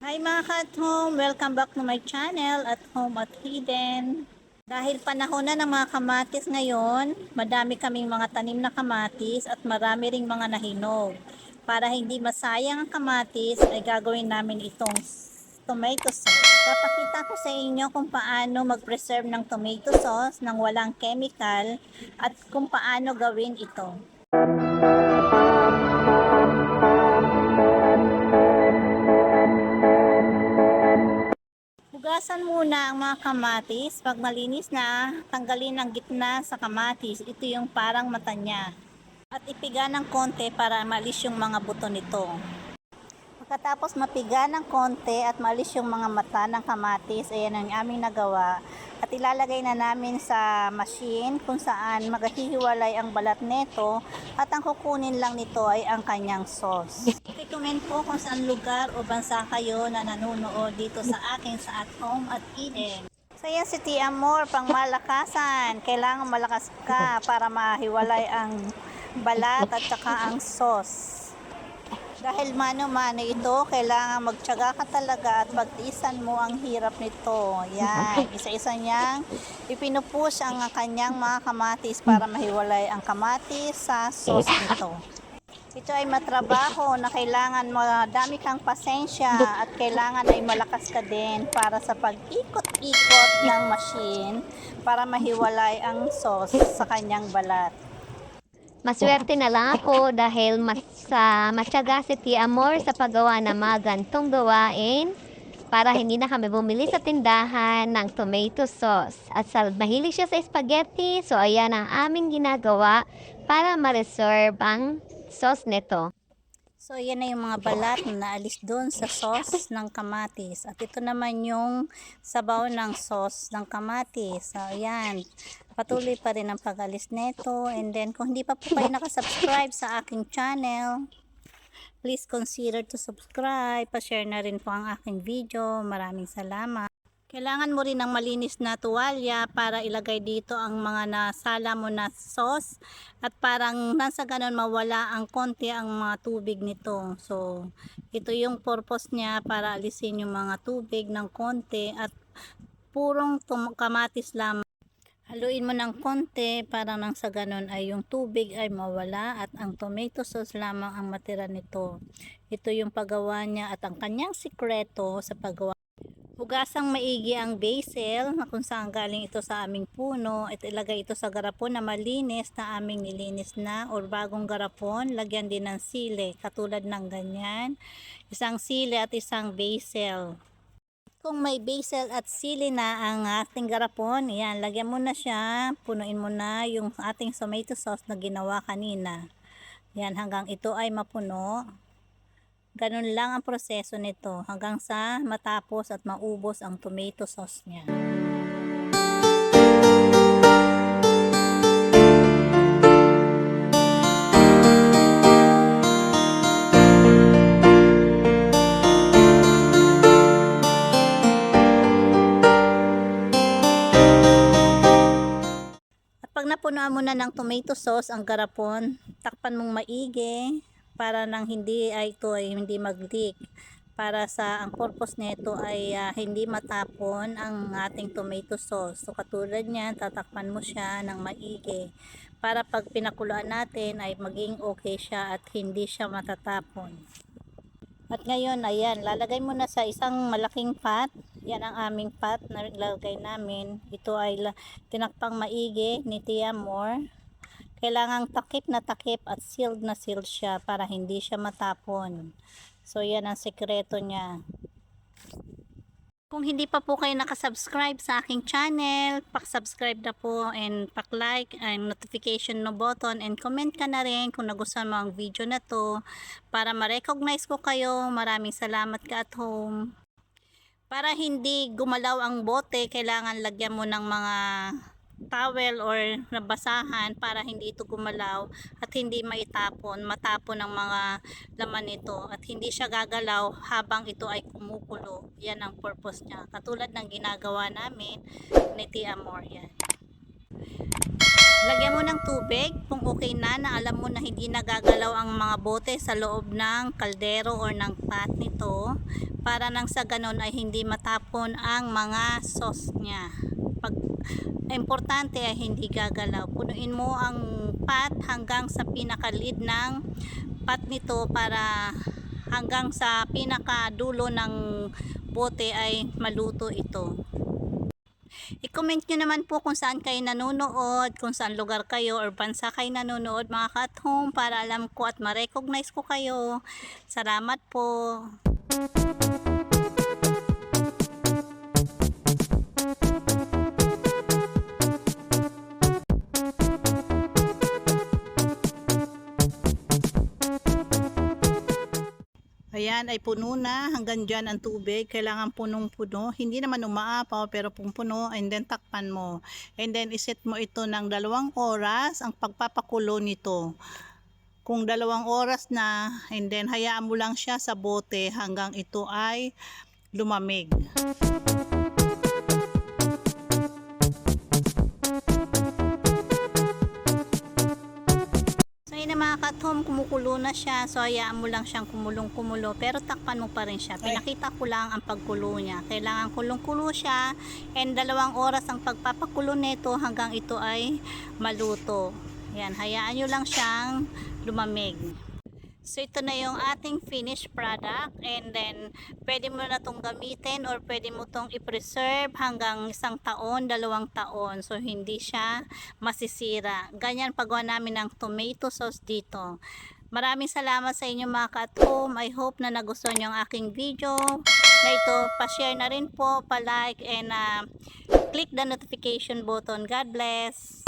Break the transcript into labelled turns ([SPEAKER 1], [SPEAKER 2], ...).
[SPEAKER 1] Hi mga ka-at-home! Welcome back to my channel at Home at Hidden. Dahil panahon na ng mga kamatis ngayon, madami kaming mga tanim na kamatis at marami ring mga nahinog. Para hindi masayang ang kamatis, ay gagawin namin itong tomato sauce. Papakita ko sa inyo kung paano mag-preserve ng tomato sauce nang walang chemical at kung paano gawin ito. Hugasan ang mga kamatis. Pag malinis na, tanggalin ang gitna sa kamatis. Ito yung parang mata niya. At ipiga ng konti para malis yung mga buto nito. Pagkatapos mapiga ng konti at malis yung mga mata ng kamatis, ayan ang aming nagawa. At ilalagay na namin sa machine kung saan maghihiwalay ang balat nito at ang kukunin lang nito ay ang kanyang sauce. I-comment po kung saan lugar o bansa kayo na nanonood dito sa akin sa At Home at Eden. So yan si Tia Amor, pang malakasan. Kailangan malakas ka para mahiwalay ang balat at saka ang sauce. Dahil mano-mano ito, kailangan magtyaga ka talaga at pagtiisan mo ang hirap nito. Yan, isa-isa niyang ipinupush ang kanyang mga kamatis para mahiwalay ang kamatis sa sauce nito. Ito ay matrabaho na kailangan madami kang pasensya at kailangan ay malakas ka din para sa pag-ikot-ikot ng machine para mahiwalay ang sauce sa kanyang balat.
[SPEAKER 2] Maswerte na lang ako dahil mas, sa matyaga si Tia Amor sa paggawa ng mga gantong gawain para hindi na kami bumili sa tindahan ng tomato sauce. At sa mahilig siya sa spaghetti, so ayan ang aming ginagawa para ma-reserve ang sauce nito.
[SPEAKER 1] So, yan na yung mga balat na naalis doon sa sauce ng kamatis. At ito naman yung sabaw ng sauce ng kamatis. So, yan. Patuloy pa rin ang pag-alis nito. And then, kung hindi pa po kayo nakasubscribe sa aking channel, please consider to subscribe. Pa-share na rin po ang aking video. Maraming salamat. Kailangan mo rin ng malinis na tuwalya para ilagay dito ang mga nasala mo na sauce at parang nasa ganon mawala ang konti ang mga tubig nito. So, ito yung purpose niya para alisin yung mga tubig ng konti at purong kamatis lamang. Haluin mo ng konti para nang sa ganon ay yung tubig ay mawala at ang tomato sauce lamang ang matira nito. Ito yung paggawa niya at ang kanyang sikreto sa paggawa Hugasang maigi ang basil na kung saan galing ito sa aming puno at ilagay ito sa garapon na malinis na aming nilinis na or bagong garapon. Lagyan din ng sili katulad ng ganyan. Isang sili at isang basil. Kung may basil at sili na ang ating garapon, yan, lagyan mo na siya, punuin mo na yung ating tomato sauce na ginawa kanina. Yan, hanggang ito ay mapuno. Ganun lang ang proseso nito hanggang sa matapos at maubos ang tomato sauce niya. At pag napunuan mo na ng tomato sauce ang garapon, takpan mong maigi para nang hindi ay ito ay hindi mag-leak para sa ang purpose nito ay ah, hindi matapon ang ating tomato sauce. So katulad niyan, tatakpan mo siya ng maigi para pag pinakuluan natin ay maging okay siya at hindi siya matatapon. At ngayon, ayan, lalagay mo na sa isang malaking pot. Yan ang aming pot na lalagay namin. Ito ay tinakpang maigi ni Tia Moore. Kailangang takip na takip at sealed na sealed siya para hindi siya matapon. So, yan ang sekreto niya. Kung hindi pa po kayo nakasubscribe sa aking channel, pak-subscribe na po and pak-like and notification no button and comment ka na rin kung nagustuhan mo ang video na to para ma-recognize ko kayo. Maraming salamat ka at home. Para hindi gumalaw ang bote, kailangan lagyan mo ng mga towel or nabasahan para hindi ito gumalaw at hindi maitapon, matapon ang mga laman nito at hindi siya gagalaw habang ito ay kumukulo. Yan ang purpose niya. Katulad ng ginagawa namin ni Tia Amor yan. Lagyan mo ng tubig kung okay na na alam mo na hindi nagagalaw ang mga bote sa loob ng kaldero or ng pot nito para nang sa ganon ay hindi matapon ang mga sauce niya. Pag importante ay hindi gagalaw. Punuin mo ang pot hanggang sa pinakalid ng pot nito para hanggang sa pinakadulo ng bote ay maluto ito. I-comment nyo naman po kung saan kayo nanonood, kung saan lugar kayo or bansa kayo nanonood mga ka-at-home para alam ko at ma-recognize ko kayo. Salamat po. Ayan, ay puno na. Hanggang dyan ang tubig. Kailangan punong-puno. Hindi naman umaapaw, pero kung puno, and then takpan mo. And then, iset mo ito ng dalawang oras ang pagpapakulo nito. Kung dalawang oras na, and then hayaan mo lang siya sa bote hanggang ito ay lumamig. Mga ka-at-home, kumukulo na siya. So hayaan mo lang siyang kumulong-kumulo. Pero takpan mo pa rin siya. Pinakita ko lang ang pagkulo niya. Kailangan kulong-kulo siya. And dalawang oras ang pagpapakulo nito hanggang ito ay maluto. Yan, hayaan nyo lang siyang lumamig. So ito na yung ating finished product and then pwede mo na itong gamitin or pwede mo itong i-preserve hanggang isang taon, dalawang taon. So hindi siya masisira. Ganyan paggawa namin ng tomato sauce dito. Maraming salamat sa inyo mga ka-at-home. I hope na nagustuhan nyo ang aking video na ito. Pa-share na rin po, pa-like and uh, click the notification button. God bless!